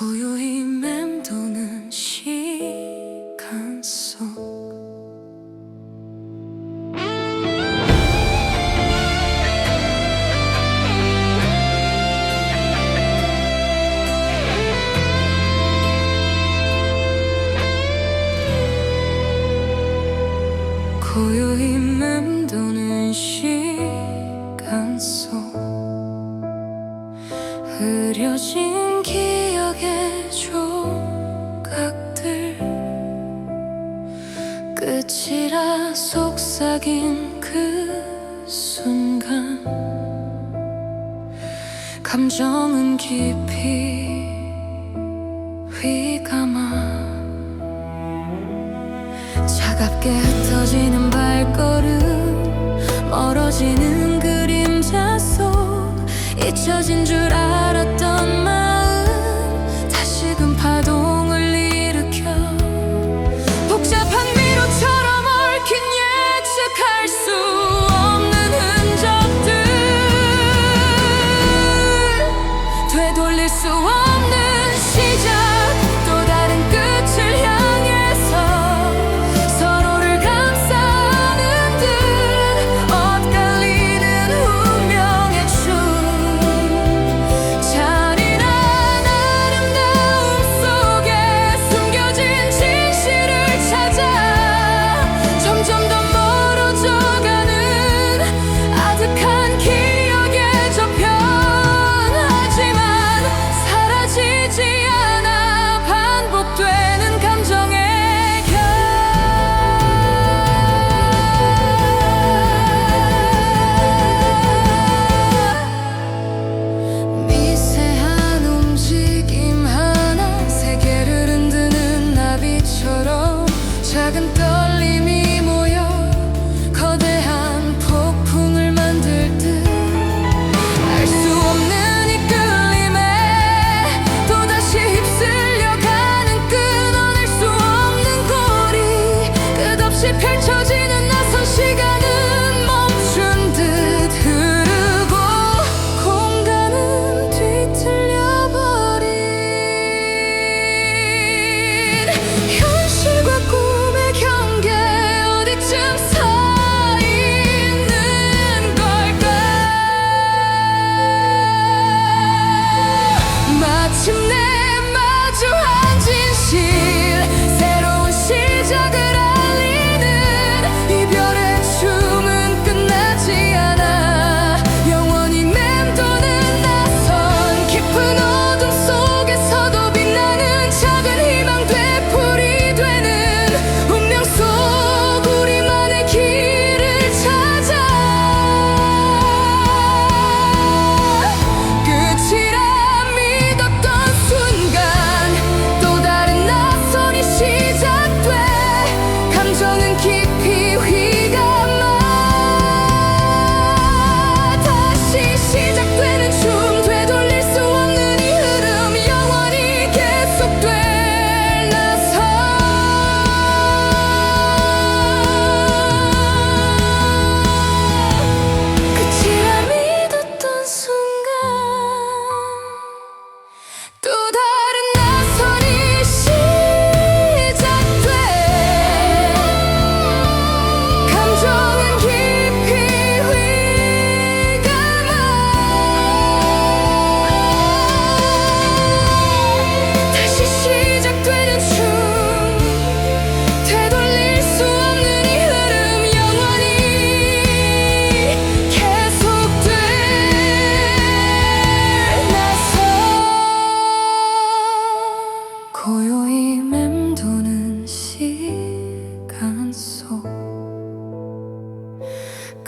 고요히 맴도는 시간 속. 고요히 맴도는 시간 속. 흐려진 끝이라 속삭인 그 순간 감정은 깊이 휘감아 차갑게 흩어지는 발걸음 멀어지는 그림자 속 잊혀진 줄 알았다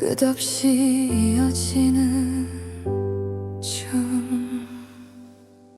끝없이 이어지는